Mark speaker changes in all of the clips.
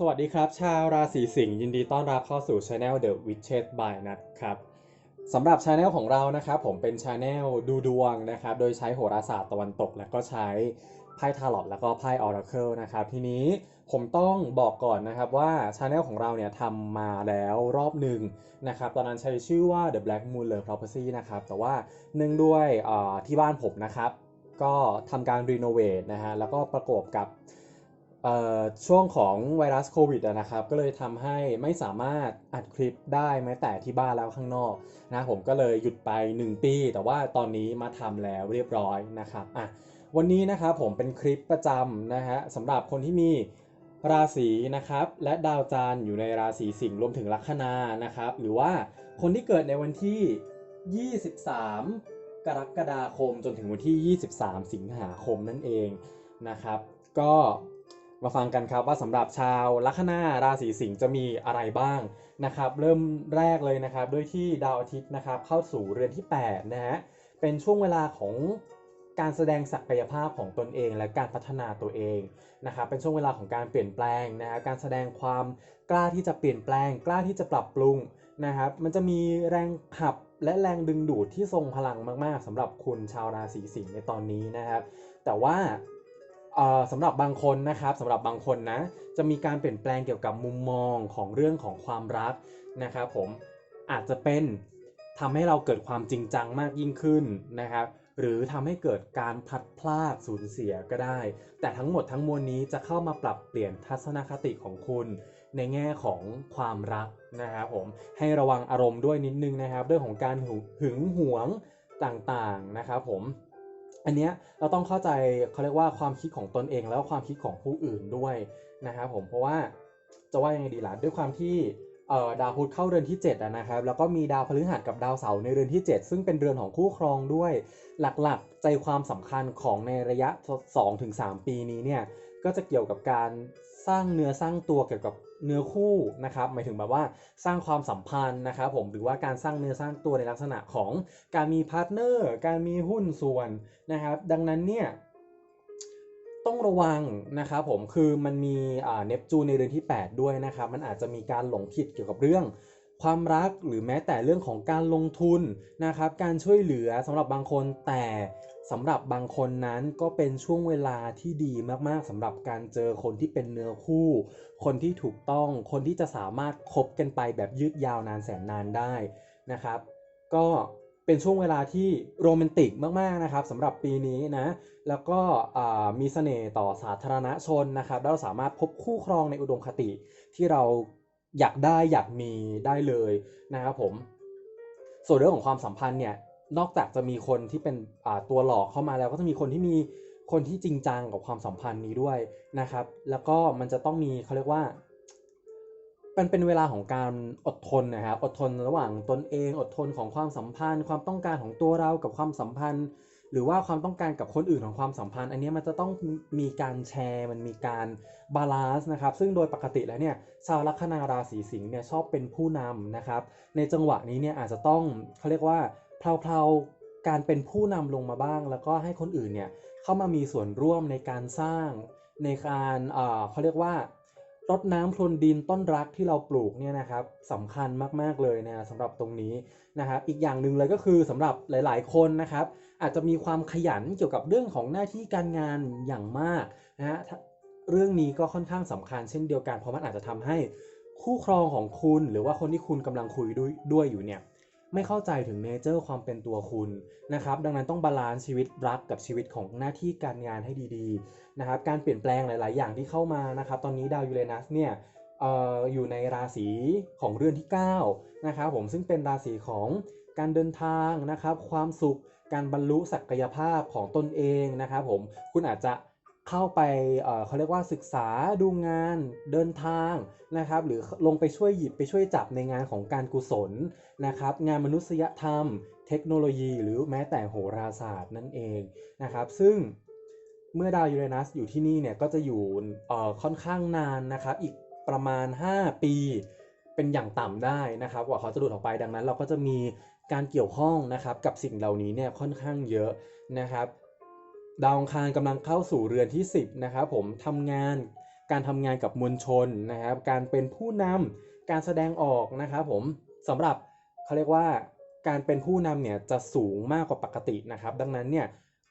Speaker 1: สวัสดีครับ ชาวราศีสิงห์ยินดีต้อนรับเข้าสู่ Channel The Witches by นัทครับสำหรับ Channel ของเรานะครับผมเป็น Channel ดูดวงนะครับโดยใช้โหราศาสตร์ตะวันตก และก็ใช้ไพ่ทาร์ลอตแล้วก็ไพ่ Oracle นะครับทีนี้ผมต้องบอกก่อนนะครับว่า Channel ของเราเนี่ยทำมาแล้วรอบหนึ่งนะครับตอนนั้นใช้ชื่อว่า The Black Moon Love Prophecy นะครับแต่ว่าเนื่องด้วยที่บ้านผมนะครับก็ทำการรีโนเวทนะฮะแล้วก็ประกอบกับ ช่วงของไวรัสโควิดนะครับ ก็เลยทำให้ไม่สามารถอัดคลิปได้แม้แต่ที่บ้านแล้วข้างนอกนะผมก็เลยหยุดไป 1 ปี แต่ว่าตอนนี้มาทำแล้วเรียบร้อยนะครับอะวันนี้นะครับผมเป็นคลิปประจำนะฮะสำหรับคนที่มีราศีนะครับ และดาวจันทร์อยู่ในราศีสิงห์รวมถึงลัคนานะครับ หรือว่าคนที่เกิดในวันที่ 23 กรกฎาคมจนถึงวันที่ 23 สิงหาคมนั่นเองนะครับ ก็ มาฟังกันครับว่าสำหรับชาวลัคนาราศีสิงห์จะมีอะไรบ้างนะครับเริ่มแรกเลยนะครับด้วยที่ดาวอาทิตย์นะครับเข้าสู่เรือนที่8นะฮะเป็นช่วงเวลาของการแสดงศักยภาพของตนเอง และการพัฒนาตัวเองนะครับเป็นช่วงเวลาของการเปลี่ยนแปลงนะฮะการแสดงความกล้าที่จะเปลี่ยนแปลง กล้าที่จะปรับปรุงนะครับมันจะมีแรงขับและแรงดึงดูดที่ทรงพลังมาก ๆสำหรับคุณชาวราศีสิงห์ในตอนนี้นะครับ แต่ว่า สำหรับบางคนนะครับสำหรับบางคนนะจะมีการเปลี่ยนแปลงเกี่ยวกับมุมมองของเรื่องของความรักนะครับผมอาจจะเป็นทำให้เราเกิดความจริงจังมากยิ่งขึ้นนะครับ หรือทำให้เกิดการพลัดพรากสูญเสียก็ได้ แต่ทั้งหมดทั้งมวลนี้จะเข้ามาปรับเปลี่ยนทัศนคติของคุณ ในแง่ของความรักนะครับผมให้ระวังอารมณ์ด้วยนิดนึงนะครับ เรื่องของการหึงหึงหวงต่างๆนะครับผม อันเนี้ยเราต้องเข้าใจเขาเรียกว่าความคิดของตนเองแล้วความคิดของผู้อื่นด้วยนะครับผมเพราะว่าจะว่ายังไงดีล่ะด้วยความที่เอ่อดาวพุธเข้าเรือนที่7นะครับแล้วก็มีดาวพฤหัสกับดาวเสาร์ในเรือนที่ 7 ซึ่งเป็นเรือนของคู่ครองด้วย หลักๆ ใจความสำคัญของในระยะ 2-3 ปีนี้เนี่ยก็จะเกี่ยวกับการ สร้างเนื้อสร้างตัวเกี่ยวกับเนื้อคู่นะครับ หมายถึงแบบว่าสร้างความสัมพันธ์นะครับผมหรือว่าการสร้างเนื้อสร้างตัวในลักษณะของการมีพาร์ทเนอร์ การมีหุ้นส่วนนะครับ ดังนั้นเนี่ยต้องระวังนะครับผมคือมันมีเนปจูนในเรือนที่ 8 ด้วยนะครับ มันอาจจะมีการหลงผิดเกี่ยวกับเรื่องความรักหรือแม้แต่เรื่องของการลงทุนนะครับ การช่วยเหลือสำหรับบางคนแต่ สำหรับบางคนนั้นก็เป็นช่วงเวลาที่ดีมากๆสำหรับการเจอคนที่เป็นเนื้อคู่ คนที่ถูกต้องคนที่จะสามารถคบกันไปแบบยืดยาวนานแสนนานได้นะครับ ก็เป็นช่วงเวลาที่โรแมนติกมากๆนะครับสำหรับปีนี้นะ แล้วก็มีเสน่ห์ต่อสาธารณชนนะครับแล้วเราสามารถพบคู่ครองในอุดมคติที่เราอยากได้อยากมีได้เลยนะครับผมส่วนเรื่องของความสัมพันธ์เนี่ย นอกจากจะมีคนที่เป็นตัวหลอกเข้ามาแล้วก็จะมีคนที่มีคนที่จริงจังกับความสัมพันธ์นี้ด้วยนะครับ แล้วก็มันจะต้องมีเขาเรียกว่ามันเป็นเวลาของการอดทนนะครับอดทนระหว่างตนเองอดทนของความสัมพันธ์ ความต้องการของตัวเรากับความสัมพันธ์ หรือว่าความต้องการกับคนอื่นของความสัมพันธ์ อันนี้มันจะต้องมีการแชร์มันมีการบาลานซ์นะครับ ซึ่งโดยปกติแล้วเนี่ยชาวลัคนาราศีสิงห์เนี่ยชอบเป็นผู้นำนะครับ ในจังหวะนี้เนี่ยอาจจะต้องเขาเรียกว่า เพลาๆการเป็นผู้นำลงมาบ้าง แล้วก็ให้คนอื่นเนี่ยเข้ามามีส่วนร่วมในการสร้างในการเขาเรียกว่ารดน้ำพรวนดินต้นรักที่เราปลูกเนี่ยนะครับสำคัญมากๆเลยนะสำหรับตรงนี้นะครับอีกอย่างหนึ่งเลยก็คือสำหรับหลาย ๆ คนนะครับ อาจจะมีความขยันเกี่ยวกับเรื่องของหน้าที่การงานอย่างมากนะฮะเรื่องนี้ก็ค่อนข้างสำคัญเช่นเดียวกันเพราะมันอาจจะทำให้คู่ครองของคุณ หรือว่าคนที่คุณกำลังคุยด้วยด้วยอยู่เนี่ย ไม่เข้าใจถึงเนเจอร์ความเป็นตัวคุณนะครับ ดังนั้นต้องบาลานซ์ชีวิตรักกับชีวิตของหน้าที่การงานให้ดีๆนะครับ การเปลี่ยนแปลงหลาย ๆ อย่างที่เข้ามานะครับ ตอนนี้ดาวยูเรนัสเนี่ยอออยู่ในราศีของเรือนที่9นะครับผมซึ่งเป็นราศีของการเดินทางนะครับ ความสุขการบรรลุศักยภาพของตนเองนะครับผมคุณอาจจะ เข้าไปเขาเรียกว่าศึกษาดูงานเดินทางนะครับ หรือลงไปช่วยหยิบไปช่วยจับในงานของการกุศลนะครับ งานมนุษยธรรม เทคโนโลยี หรือแม้แต่โหราศาสตร์นั่นเองนะครับ ซึ่งเมื่อดาวยูเรนัสอยู่ที่นี่เนี่ยก็จะอยู่ค่อนข้างนานนะครับ อีกประมาณ 5 ปีเป็นอย่างต่ำได้นะครับกว่าเขาจะหลุดออกไปดังนั้น เราก็จะมีการเกี่ยวข้องนะครับกับสิ่งเหล่านี้เนี่ยค่อนข้างเยอะนะครับ ดาวอังคารกำลังเข้าสู่เรือนที่ 10นะครับผมทำงานการทำงานกับมวลชนนะครับ การเป็นผู้นำการแสดงออกนะครับผมสำหรับเขาเรียกว่าการเป็นผู้นำเนี่ยจะสูงมากกว่าปกตินะครับ ดังนั้นเนี่ย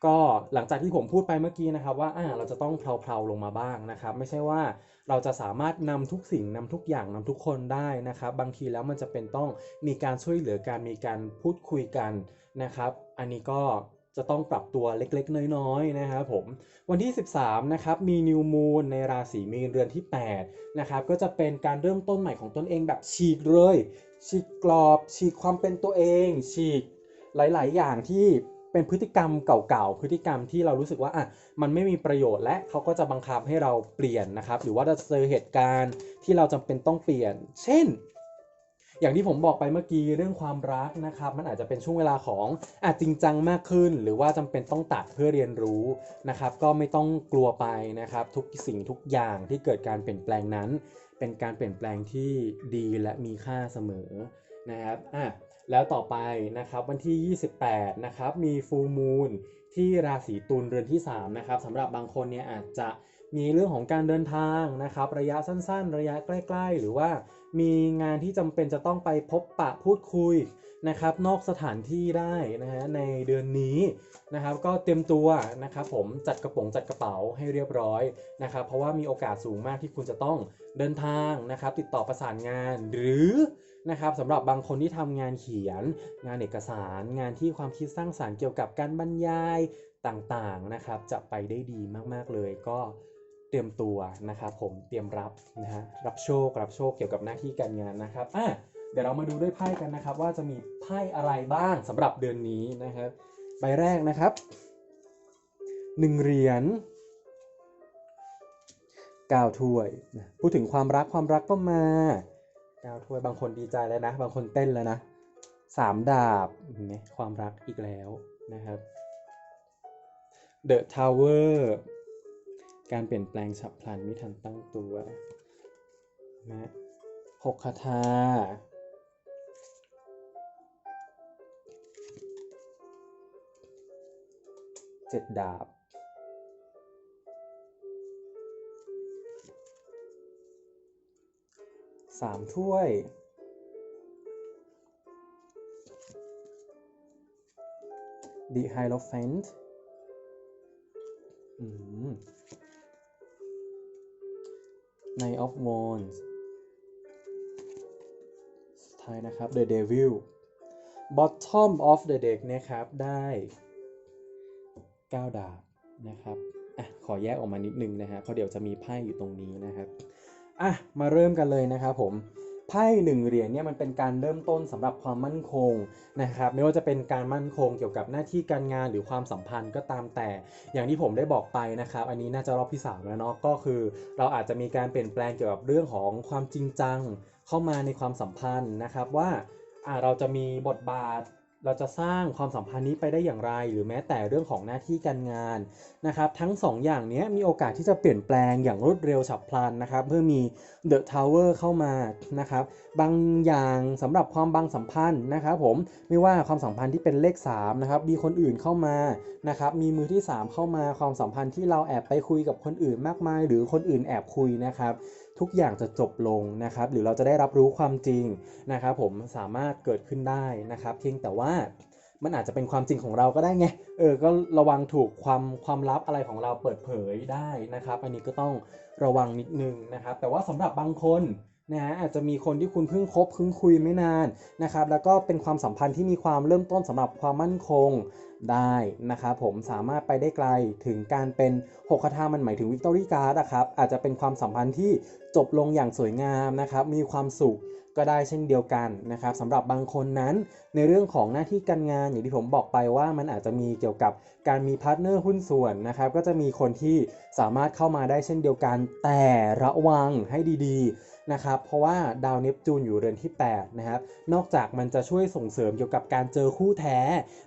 Speaker 1: ก็หลังจากที่ผมพูดไปเมื่อกี้นะครับว่าอ่าเราจะต้องเพลาๆลงมาบ้างนะครับ ไม่ใช่ว่าเราจะสามารถนำทุกสิ่งนำทุกอย่างนำทุกคนได้นะครับ บางทีแล้วมันจะเป็นต้องมีการช่วยเหลือการมีการพูดคุยกันนะครับ อันนี้ก็ จะต้องปรับตัวเล็กๆ น้อยๆนะครับผมวันที่ 13นะครับมีนิวมูนในราศีมีนเรือนที่8นะครับก็จะเป็นการเริ่มต้นใหม่ของตนเองแบบฉีกเลย ฉีกกรอบ ฉีกความเป็นตัวเอง ฉีกหลายๆ อย่างที่เป็นพฤติกรรมเก่าๆ พฤติกรรมที่เรารู้สึกว่าอะมันไม่มีประโยชน์และเขาก็จะบังคับให้เราเปลี่ยนนะครับ หรือว่าเราเจอเหตุการณ์ที่เราจำเป็นต้องเปลี่ยน เช่น อย่างที่ผมบอกไปเมื่อกี้เรื่องความรักนะครับ มันอาจจะเป็นช่วงเวลาของอาจจริงจังมากขึ้น หรือว่าจำเป็นต้องตัดเพื่อเรียนรู้นะครับ ก็ไม่ต้องกลัวไปนะครับ ทุกสิ่งทุกอย่างที่เกิดการเปลี่ยนแปลงนั้น เป็นการเปลี่ยนแปลงที่ดีและมีค่าเสมอนะครับอะแล้วต่อไปนะครับวันที่ 28 นะครับ มีฟูลมูน ที่ราศีตุลเรือนที่3นะครับสำหรับบางคนเนี่ยอาจจะมีเรื่องของการเดินทางนะครับระยะสั้นๆ ระยะใกล้ๆ หรือว่ามีงานที่จำเป็นจะต้องไปพบปะพูดคุยนะครับนอกสถานที่ได้นะฮะในเดือนนี้นะครับก็เตรียมตัวนะครับผมจัดกระป๋องจัดกระเป๋าให้เรียบร้อยนะครับเพราะว่ามีโอกาสสูงมากที่คุณจะต้องเดินทางนะครับติดต่อประสานงานหรือ นะครับสำหรับบางคนที่ทำงานเขียน งานเอกสารงานที่ความคิดสร้างสารรค์เกี่ยวกับการบรรยายต่างๆนะครับ จะไปได้ดีมากๆเลยก็เตรียมตัวนะครับผมเตรียมรับนะฮะรับโชครับโชคเกี่ยวกับหน้าที่การงานนะครับอะเดี๋ยวเรามาดูด้วยไพ่กันนะครับ ว่าจะมีไพ่อะไรบ้างสำหรับเดือนนี้นะครับใบแรกนะครับหนึ่งเหรียญเก้าถ้วยนะพูดถึงความรักความรักก็มา ก้าถ้วยบางคนดีใจแล้วนะ บางคนเต้นแล้วนะสามดาบเนไหมความรักอีกแล้วนะครับ The Tower การเปลี่ยนแปลงฉับพลันไม่ทันตั้งตัวนะหกคาถาเจ็ดดาบ สามถ้วย The Hierophant อืม Knight of Wands สุดท้ายนะครับ The Devil Bottom of the deck นะครับ ได้ 9 ดาบนะครับอะขอแยกออกมานิดนึงนะฮะเพราะเดี๋ยวจะมีไพ่อยู่ตรงนี้นะครับ อะมาเริ่มกันเลยนะครับผมไพ่หนึ่งเหรียญเนี่ยมันเป็นการเริ่มต้นสำหรับความมั่นคงนะครับไม่ว่าจะเป็นการมั่นคงเกี่ยวกับหน้าที่การงานหรือความสัมพันธ์ก็ตามแต่ อย่างที่ผมได้บอกไปนะครับ อันนี้น่าจะรอบที่สามแล้วเนาะก็คือ เราอาจจะมีการเปลี่ยนแปลงเกี่ยวกับเรื่องของความจริงจัง เข้ามาในความสัมพันธ์นะครับว่าอ่าเราจะมีบทบาท เราจะสร้างความสัมพันธ์นี้ไปได้อย่างไร หรือแม้แต่เรื่องของหน้าที่การงานนะครับทั้ง 2ออย่างนี้มีโอกาสที่จะเปลี่ยนแปลงอย่างรวดเร็วฉับพลันนะครับเพื่อมี The Tower เข้ามานะครับบางอย่างสำหรับความบางสัมพันธ์นะครับผมไม่ว่าความสัมพันธ์ที่เป็นเลข3นะครับมีคนอื่นเข้ามานะครับมีมือที่ 3 เข้ามาความสัมพันธ์ที่เราแอบไปคุยกับคนอื่นมากมาย หรือคนอื่นแอบคุยนะครับ ทุกอย่างจะจบลงนะครับหรือเราจะได้รับรู้ความจริงนะครับผมสามารถเกิดขึ้นได้นะครับ เพียงแต่ว่ามันอาจจะเป็นความจริงของเราก็ได้ไง เออ ก็ระวังถูกความความลับอะไรของเราเปิดเผยได้นะครับ อันนี้ก็ต้องระวังนิดนึงนะครับ แต่ว่าสำหรับบางคน นะฮะอาจจะมีคนที่คุณเพิ่งคบเพิ่งคุยไม่นานนะครับ แล้วก็เป็นความสัมพันธ์ที่มีความเริ่มต้นสำหรับความมั่นคงได้นะครับผมสามารถไปได้ไกลถึงการเป็นหกคาถามันหมายถึงวิกตอรี่การ์ดนะครับอาจจะเป็นความสัมพันธ์ที่จบลงอย่างสวยงามนะครับ มีความสุขก็ได้เช่นเดียวกันนะครับสำหรับบางคนนั้น ในเรื่องของหน้าที่การงานอย่างที่ผมบอกไปว่ามันอาจจะมีเกี่ยวกับการมีพาร์ทเนอร์หุ้นส่วนนะครับ ก็จะมีคนที่สามารถเข้ามาได้เช่นเดียวกัน แต่ระวังให้ดีๆ นะครับเพราะว่าดาวเนปจูนอยู่เรือนที่8นะครับนอกจากมันจะช่วยส่งเสริมเกี่ยวกับการเจอคู่แท้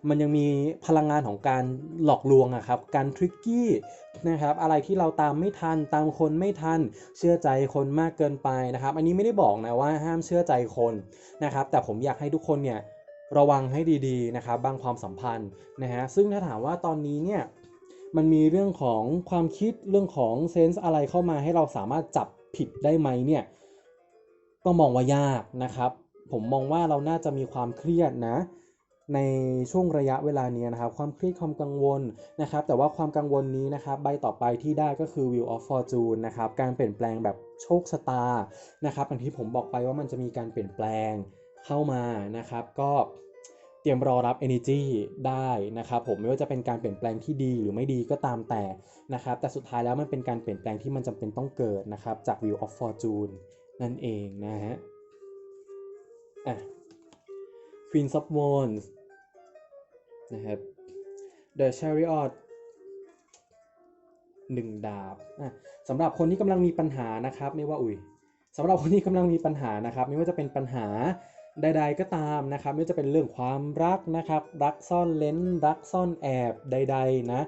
Speaker 1: มันยังมีพลังงานของการหลอกลวงอะครับการทริกกี้นะครับอะไรที่เราตามไม่ทันตามคนไม่ทัน เชื่อใจคนมากเกินไปนะครับ อันนี้ไม่ได้บอกนะว่าห้ามเชื่อใจคนนะครับแต่ผมอยากให้ทุกคนเนี่ยระวังให้ดีๆนะครับบางความสัมพันธ์นะฮะซึ่งถ้าถามว่าตอนนี้เนี่ยมันมีเรื่องของความคิดเรื่องของเซนส์อะไรเข้ามาให้เราสามารถจับผิดได้ไหมเนี่ย ก็มองว่ายากนะครับ ผมมองว่าเราน่าจะมีความเครียดนะ ในช่วงระยะเวลานี้นะครับ ความเครียดความกังวลนะครับ แต่ว่าความกังวลนี้นะครับ ใบต่อไปที่ได้ก็คือ Wheel of Fortune นะครับ การเปลี่ยนแปลงแบบโชคชะตานะครับอย่างที่ผมบอกไปว่ามันจะมีการเปลี่ยนแปลงเข้ามานะครับ ก็เตรียมรอรับ energy ได้นะครับผมไม่ว่าจะเป็นการเปลี่ยนแปลงที่ดีหรือไม่ดีก็ตามแต่นะครับ แต่สุดท้ายแล้วมันเป็นการเปลี่ยนแปลงที่มันจำเป็นต้องเกิดนะครับจาก Wheel of Fortune นั่นเองนะฮะอะ Queen of Wands นะครับ The Chariot หนึ่งดาบอะสำหรับคนที่กำลังมีปัญหานะครับ ไม่ว่าอุ้ยสำหรับคนที่กำลังมีปัญหานะครับ ไม่ว่าจะเป็นปัญหาใด ๆ ก็ตามนะครับ ไม่ว่าจะเป็นเรื่องความรักนะครับ รักซ่อนเลนรักซ่อนแอบใด ๆ นะ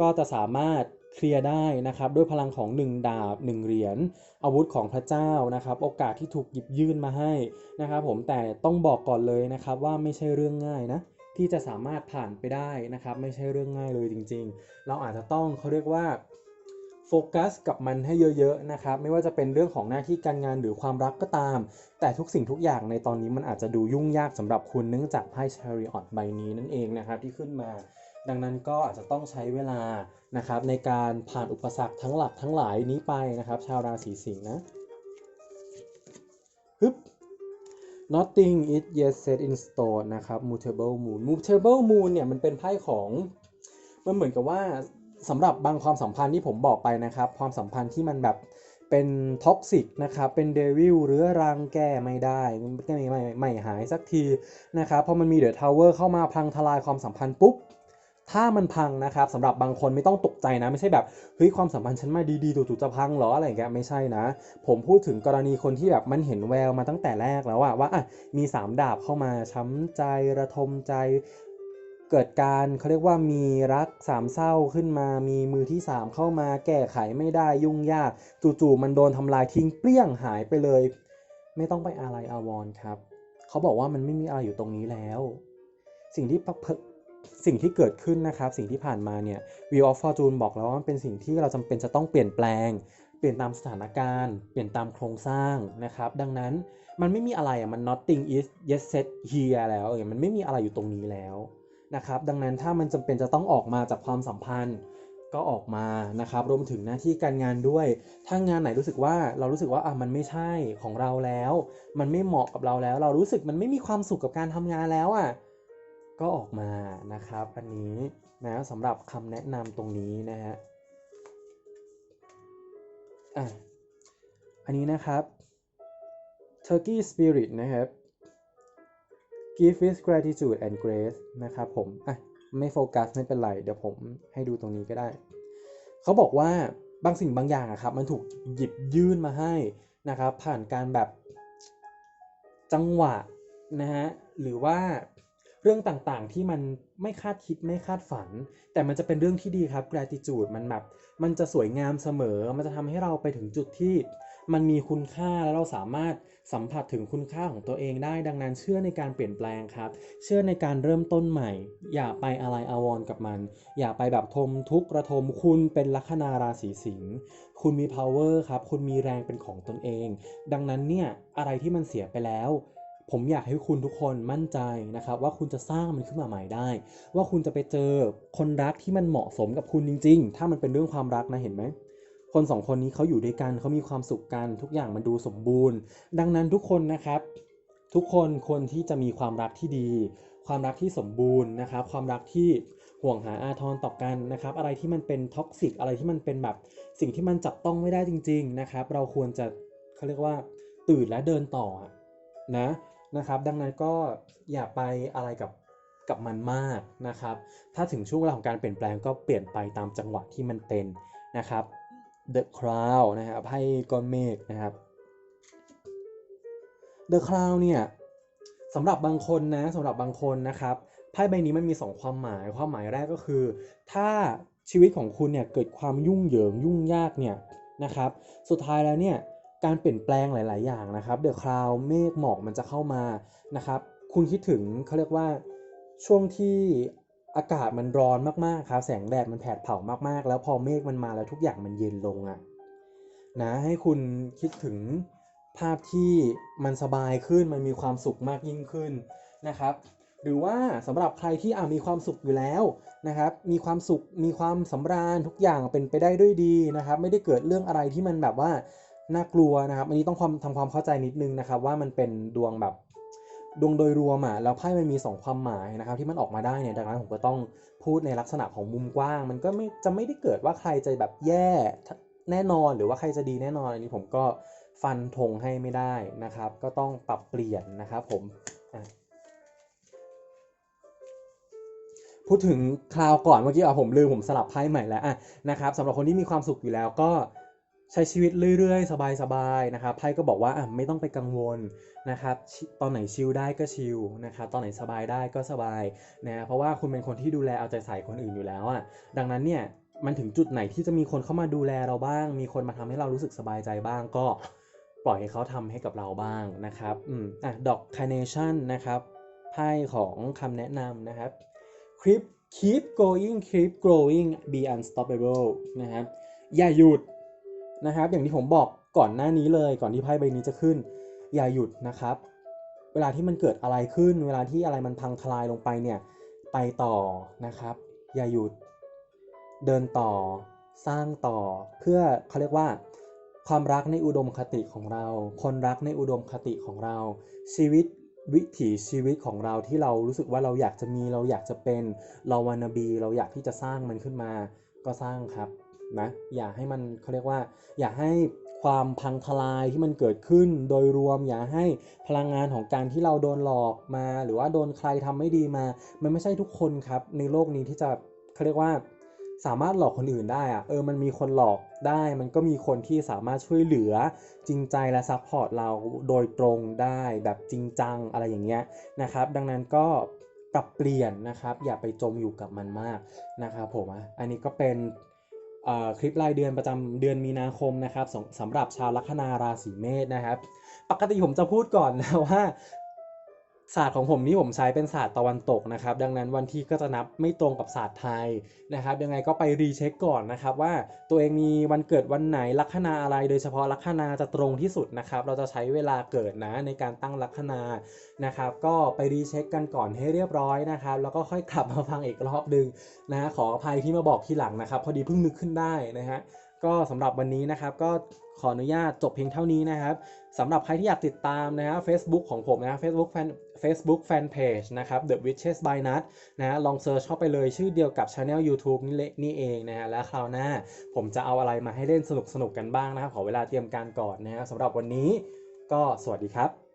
Speaker 1: ก็จะสามารถ เคลียร์ได้นะครับด้วยพลังของ 1 ดาบ 1 เหรียญอาวุธของพระเจ้านะครับ โอกาสที่ถูกหยิบยื่นมาให้นะครับผมแต่ต้องบอกก่อนเลยนะครับว่าไม่ใช่เรื่องง่ายนะที่จะสามารถผ่านไปได้นะครับ ไม่ใช่เรื่องง่ายเลยจริง ๆ เราอาจจะต้องเขาเรียกว่าโฟกัสกับมันให้เยอะๆนะครับ ไม่ว่าจะเป็นเรื่องของหน้าที่การงานหรือความรักก็ตาม แต่ทุกสิ่งทุกอย่างในตอนนี้มันอาจจะดูยุ่งยากสำหรับคุณเนื่องจากไพ่ Chariot ใบนี้นั่นเองนะครับที่ขึ้นมา ดังนั้นก็อาจจะต้องใช้เวลานะครับในการผ่านอุปสรรคทั้งหลักทั้งหลายนี้ไปนะครับ ชาวราศีสิงห์นะฮึบ Nothing is yet set in stone นะครับ Mutable Moon Mutable Moon เนี่ยมันเป็นไพ่ของมันเหมือนกับว่าสำหรับบางความสัมพันธ์ที่ผมบอกไปนะครับ ความสัมพันธ์ที่มันแบบเป็นท็อกซิกนะครับ เป็นเดวิลเรื้อรังแก้ไม่ได้ไม่ไม่ไม่หายสักทีนะครับพอมันมีเดอะทาวเวอร์เข้ามาพังทลายความสัมพันธ์ปุ๊บ ถ้ามันพังนะครับสำหรับบางคนไม่ต้องตกใจนะ ไม่ใช่แบบเฮ้ยความสัมพันธ์ฉันมาดีๆจู่ๆจะพังหรออะไรอย่างเงี้ยไม่ใช่นะ ผมพูดถึงกรณีคนที่แบบมันเห็นแววมาตั้งแต่แรกแล้วอะว่าอะมีสามดาบเข้ามาช้ำใจระทมใจเกิดการเขาเรียกว่ามีรักสามเศร้าขึ้นมา มีมือที่สามเข้ามาแก้ไขไม่ได้ยุ่งยาก จู่ๆมันโดนทำลายทิ้งเปรี้ยงหายไปเลย ไม่ต้องไปอะไรอาวรณ์ครับ เขาบอกว่ามันไม่มีอะไรอยู่ตรงนี้แล้ว สิ่งที่เสิ่งที่เกิดขึ้นนะครับสิ่งที่ผ่านมาเนี่ย Wheel of Fortune บอกแล้วว่ามันเป็นสิ่งที่เราจำเป็นจะต้องเปลี่ยนแปลง เปลี่ยนตามสถานการณ์ เปลี่ยนตามโครงสร้างนะครับดังนั้นมันไม่มีอะไรอะมัน nothing is yet set here แล้วเมันไม่มีอะไรอยู่ตรงนี้แล้วนะครับดังนั้นถ้ามันจำเป็นจะต้องออกมาจากความสัมพันธ์ก็ออกมานะครับรวมถึงหน้าที่การงานด้วย ถ้างานไหนรู้สึกว่าเรารู้สึกว่าอะมันไม่ใช่ของเราแล้ว มันไม่เหมาะกับเราแล้ว เรารู้สึกมันไม่มีความสุขกับการทำงานแล้วอะ ก็ออกมานะครับ อันนี้นะสำหรับคำแนะนำตรงนี้นะฮะอะอันนี้นะครับ Turkey Spirit นะครับ Give with gratitude and grace นะครับผมอะไม่โฟกัสไม่เป็นไร เดี๋ยวผมให้ดูตรงนี้ก็ได้ เขาบอกว่าบางสิ่งบางอย่างอะครับ มันถูกหยิบยื่นมาให้นะครับ ผ่านการแบบจังหวะนะฮะ หรือว่า เรื่องต่างๆที่มันไม่คาดคิดไม่คาดฝัน แต่มันจะเป็นเรื่องที่ดีครับ gratitude มันแบบมันจะสวยงามเสมอ มันจะทำให้เราไปถึงจุดที่มันมีคุณค่าแล้วเราสามารถสัมผัสถึงคุณค่าของตัวเองได้ ดังนั้นเชื่อในการเปลี่ยนแปลงครับ เชื่อในการเริ่มต้นใหม่ อย่าไปอะไรอาวรกับมัน อย่าไปแบบทมทุกระทมคุณเป็นลัคนาราศีสิงห์คุณมี power ครับ คุณมีแรงเป็นของตนเอง ดังนั้นเนี่ยอะไรที่มันเสียไปแล้ว ผมอยากให้คุณทุกคนมั่นใจนะครับว่าคุณจะสร้างมันขึ้นมาใหม่ได้ ว่าคุณจะไปเจอคนรักที่มันเหมาะสมกับคุณจริง ๆ ถ้ามันเป็นเรื่องความรักนะเห็นไหมคนสองคนนี้เขาอยู่ด้วยกันเขามีความสุขกันทุกอย่างมันดูสมบูรณ์ ดังนั้นทุกคนนะครับ ทุกคนควรที่จะมีความรักที่ดี ความรักที่สมบูรณ์นะครับ ความรักที่ห่วงหาอาทรต่อกันนะครับ อะไรที่มันเป็นท็อกซิกอะไรที่มันเป็นแบบสิ่งที่มันจับต้องไม่ได้จริง ๆนะครับ เราควรจะเขาเรียกว่าตื่นและเดินต่อนะ นะครับ ดังนั้นก็อย่าไปอะไรกับกับมันมากนะครับ ถ้าถึงช่วงเวลาของการเปลี่ยนแปลงก็เปลี่ยนไปตามจังหวะที่มันเป็นนะครับ The Cloud นะครับให้ก้อนเมฆนะครับ The Cloud เนี่ยสำหรับบางคนนะสำหรับบางคนนะครับไพ่ใบนี้มันมี 2 ความหมาย ความหมายแรกก็คือ ถ้าชีวิตของคุณเนี่ยเกิดความยุ่งเหยิงยุ่งยากเนี่ยนะครับ สุดท้ายแล้วเนี่ย การเปลี่ยนแปลงหลาย ๆ อย่างนะครับ The Cloud เมฆหมอกมันจะเข้ามานะครับ คุณคิดถึงเขาเรียกว่าช่วงที่อากาศมันร้อนมาก ๆ ครับ แสงแดดมันแผดเผามาก ๆ แล้วพอเมฆมันมาแล้วทุกอย่างมันเย็นลงอะนะให้คุณคิดถึงภาพที่มันสบายขึ้นมันมีความสุขมากยิ่งขึ้นนะครับ หรือว่าสำหรับใครที่อ่ามีความสุขอยู่แล้วนะครับ มีความสุขมีความสำราญทุกอย่างเป็นไปได้ด้วยดีนะครับ ไม่ได้เกิดเรื่องอะไรที่มันแบบว่า น่ากลัวนะครับ อันนี้ต้องความทำความเข้าใจนิดนึงนะครับ ว่ามันเป็นดวงแบบดวงโดยรวมอะแล้วไพ่มันมีสองความหมายนะครับ ที่มันออกมาได้เนี่ยดังนั้นผมก็ต้องพูดในลักษณะของมุมกว้าง มันก็ไม่จะไม่ได้เกิดว่าใครจะแบบแย่แน่นอนหรือว่าใครจะดีแน่นอนอันนี้ผมก็ฟันธงให้ไม่ได้นะครับ ก็ต้องปรับเปลี่ยนนะครับผมพูดถึงคราวก่อนเมื่อกี้อะผมลืมผมสลับไพ่ใหม่แล้วอะนะครับสำหรับคนที่มีความสุขอยู่แล้วก็ ใช้ชีวิตเรื่อยๆ สบายๆนะครับไพ่ก็บอกว่าไม่ต้องไปกังวลนะครับตอนไหนชิลได้ก็ชิลนะครับตอนไหนสบายได้ก็สบายนะเพราะว่าคุณเป็นคนที่ดูแลเอาใจใส่คนอื่นอยู่แล้วอะดังนั้นเนี่ยมันถึงจุดไหนที่จะมีคนเข้ามาดูแลเราบ้าง มีคนมาทำให้เรารู้สึกสบายใจบ้างก็ปล่อยให้เขาทำให้กับเราบ้างนะครับอืมอะดอกคาร์เนชั่นนะครับไพ่ของคำแนะนำนะครับ keep keep going keep growing be unstoppable นะครับอย่าหยุด นะครับ อย่างที่ผมบอกก่อนหน้านี้เลย ก่อนที่ไพ่ใบนี้จะขึ้น อย่าหยุดนะครับ เวลาที่มันเกิดอะไรขึ้น เวลาที่อะไรมันพังทลายลงไปเนี่ย ไปต่อนะครับ อย่าหยุด เดินต่อ สร้างต่อ เพื่อเขาเรียกว่า ความรักในอุดมคติของเรา คนรักในอุดมคติของเรา ชีวิตวิถีชีวิตของเราที่เรารู้สึกว่าเราอยากจะมีเราอยากจะเป็น เราวานาบี เราอยากที่จะสร้างมันขึ้นมา ก็สร้างครับ นะอย่าให้มันเขาเรียกว่า อย่าให้ความพังทลายที่มันเกิดขึ้น โดยรวมอย่าให้พลังงานของการที่เราโดนหลอกมา หรือว่าโดนใครทำไม่ดีมา มันไม่ใช่ทุกคนครับ ในโลกนี้ที่จะเขาเรียกว่าสามารถหลอกคนอื่นได้อะเออ มันมีคนหลอกได้ มันก็มีคนที่สามารถช่วยเหลือจริงใจและซัพพอร์ตเราโดยตรงได้แบบจริงจังอะไรอย่างเงี้ยนะครับ ดังนั้นก็ปรับเปลี่ยนนะครับ อย่าไปจมอยู่กับมันมากนะครับผมอันนี้ก็เป็น คลิปรายเดือนประจำเดือนมีนาคมนะครับสำหรับชาวลัคนาราศีเมษนะครับ ปกติผมจะพูดก่อนนะว่า ศาสตร์ของผมนี่ผมใช้เป็นศาสตร์ตะวันตกนะครับ ดังนั้นวันที่ก็จะนับไม่ตรงกับศาสตร์ไทยนะครับ ยังไงก็ไปรีเช็คก่อนนะครับ ว่าตัวเองมีวันเกิดวันไหนลัคนาอะไร โดยเฉพาะลัคนาจะตรงที่สุดนะครับ เราจะใช้เวลาเกิดนะในการตั้งลัคนานะครับ ก็ไปรีเช็คกันก่อนให้เรียบร้อยนะครับ แล้วก็ค่อยกลับมาฟังอีกรอบหนึงนะขออภัยที่มาบอกทีหลังนะครับ พอดีเพิ่งนึกขึ้นได้นะฮะ ก็สำหรับวันนี้นะครับก็ขออนุญาตจบเพียงเท่านี้นะครับสำหรับใครที่อยากติดตามนะฮะ Facebook ของผมนะ Facebook Fan Facebook Fanpage นะครับ The Witches by Nut นะลองเซิร์ชเข้าไปเลยชื่อเดียวกับ Channel YouTube นี่เลนี่เองนะฮะและคราวหน้าผมจะเอาอะไรมาให้เล่นสนุกๆกันบ้างนะครับ ขอเวลาเตรียมการก่อนนะฮะสำหรับวันนี้ก็สวัสดีครับ